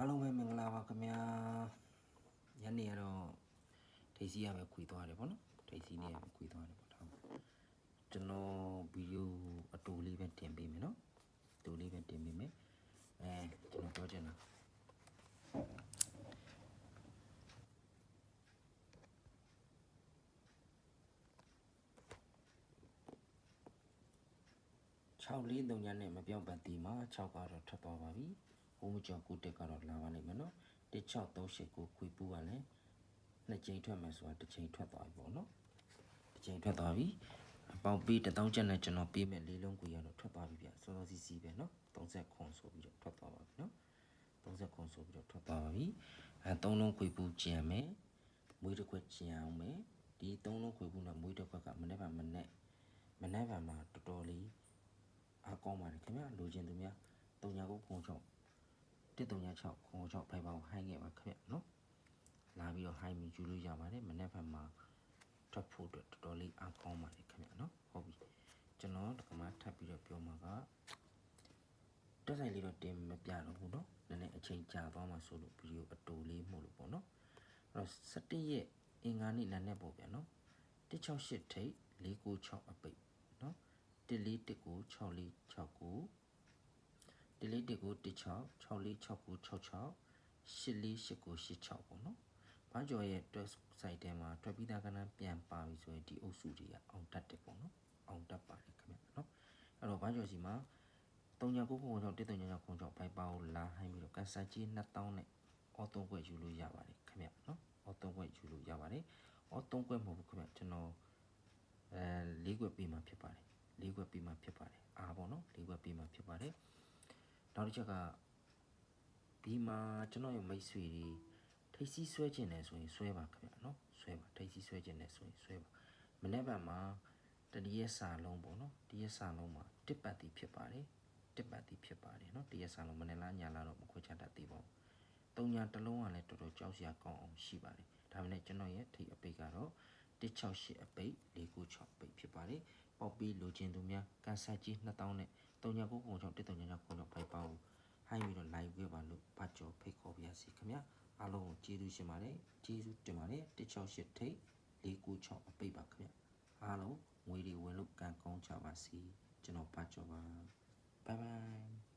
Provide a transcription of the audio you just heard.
အားလုံးပဲမင်္ဂလာပါခင်ဗျာညနေကတော့ထိတ်စီရပဲခွေသွားတယ်ဗောနော်ထိတ်စီနေရပဲခွေသွားတယ်ဗောထားပါကျွန်တော်ဗီဒီယိုအတူလေးပဲတင်ပေးမယ်နော်အတူလေးပဲတင်ပေးမယ်အဲကျွန်တော်ပြောချင်တာ6လေး3ညနဲ့မပြောင်းပတ်တီမှာ6ကတော့ထွက်သွားပါပြီ ကိုမကြောင်ကိုတက်ကတော့လာပါလိမ့်မယ်နော်16389ခွေပူးကလည်းနှစ်ကြိမ်ထွက်မယ်ဆိုတာတစ်ကြိမ်ထွက်သွားပြီပေါ့နော်တစ်ကြိမ်ထွက်သွားပြီအပေါင်ပေး1000ကျပ်နဲ့ကျွန်တော်ပေးမယ်လေးလုံးကိုရတော့ထွက်သွားပြီဗျစောစောစီးစီးပဲနော်30ခွန်ဆိုပြီးတော့ထွက်သွားပါပြီနော်30ခွန်ဆိုပြီးတော့ထွက်သွားပါပြီအဲ3လုံးခွေပူးကျင်မယ်မွေးတစ်ခွက်ကျင်အောင်မယ်ဒီ3လုံးခွေပူးနဲ့မွေးတစ်ခွက်ကမနေ့ကမနေ့မနေ့ကမှတော်တော်လေးအကောင်းပါတယ်ခင်ဗျာလိုချင်သူများတုံညာကိုကုံချောင်း 1366 fiber ကိုဟိုင်းခဲ့ပါခင်ဗျနော်လာပြီးတော့ဟိုင်းပြီးယူလို့ရပါတယ်မနေ့ဖက်မှာထွက်ဖို့အတွက်တော်တော်လေးအားကောင်းပါတယ်ခင်ဗျနော်ဟုတ်ပြီကျွန်တော်ဒီကမှာထပ်ပြီးတော့ပြောမှာကတက်ဆိုင်လေးတော့တင်မပြတော့ဘူးเนาะနည်းနည်းအချိန်ကြာသွားမှဆိုလို့ဗီဒီယိုအတူလေးမှုလို့ပေါ့เนาะအဲ့တော့17ရက်အင်္ဂါနေ့နာနဲ့ပေါ့ဗျာเนาะ168ထိတ်496အပိတ်เนาะ1419646 141ကို6469 141ကို16 646966 84886ပေါ့နော်။ဘာကျော်ရဲ့ twist site ထဲမှာတွက်ပြီးသားကဏ္ဍပြန်ပါပြီဆိုရင်ဒီအုပ်စုတွေကအောင်တတ်တယ်ပေါ့နော်။အောင်တတ်ပါတယ်ခင်ဗျာနော်။အဲ့တော့ဘာကျော်စီမှာ3996 13996ဘိုက်ပါကိုလာဟိုင်းပြီးတော့ကန်ဆာကြီး2000နဲ့အော်တုံးခွက်ယူလို့ရပါတယ်ခင်ဗျာနော်။အော်တုံးခွက်ယူလို့ရပါတယ်။အော်တုံးခွက်မဟုတ်ဘူးခင်ဗျာကျွန်တော်အဲလေးခွက်ပေးမှဖြစ်ပါတယ်။လေးခွက်ပေးမှဖြစ်ပါတယ်။အားပေါ့နော်လေးခွက်ပေးမှဖြစ်ပါတယ်။ နောက်တစ်ချက်ကဒီမှာကျွန်တော်ရဲ့မိတ်ဆွေတွေထိတ်စီးဆွဲခြင်းတယ်ဆိုရင်ဆွဲပါခင်ဗျာနော်။ဆွဲပါထိတ်စီးဆွဲခြင်းတယ်ဆိုရင်ဆွဲပါ။မနေ့ကမှတတိယစာလုံးပေါ့နော်။တတိယစာလုံးမှာတစ်ပတ်တီဖြစ်ပါတယ်။တစ်ပတ်တီဖြစ်ပါတယ်နော်။တတိယစာလုံးမနေ့လားညလားတော့မခွဲခြားတတ်သေးပါဘူး။တုံညာတစ်လုံးကလည်းတော်တော်ကြောက်စရာကောင်းအောင်ရှိပါတယ်။ဒါမှလည်းကျွန်တော်ရဲ့ထိတ်အပိတ်ကတော့168အပိတ်496အပိတ်ဖြစ်ပါတယ်။ ပေါက်ပြီးလိုချင်သူများကန်ဆက်ကြီး2000နဲ့3996 13996ဖိုင်ပေါင်းဟိုင်းပြီးတော့ live ခဲ့ပါလို့ဘာကြောဖိတ်ခေါ်ပါရစေခင်ဗျာ။အားလုံးကိုကျေးဇူးရှင်ပါတယ်။ကျေးဇူးတင်ပါတယ်168ထိတ်496အပိတ်ပါခင်ဗျာ။အားလုံးငွေတွေဝင်လို့ကံကောင်းကြပါစေ။ကျွန်တော်ဘာကြောပါ။ Bye bye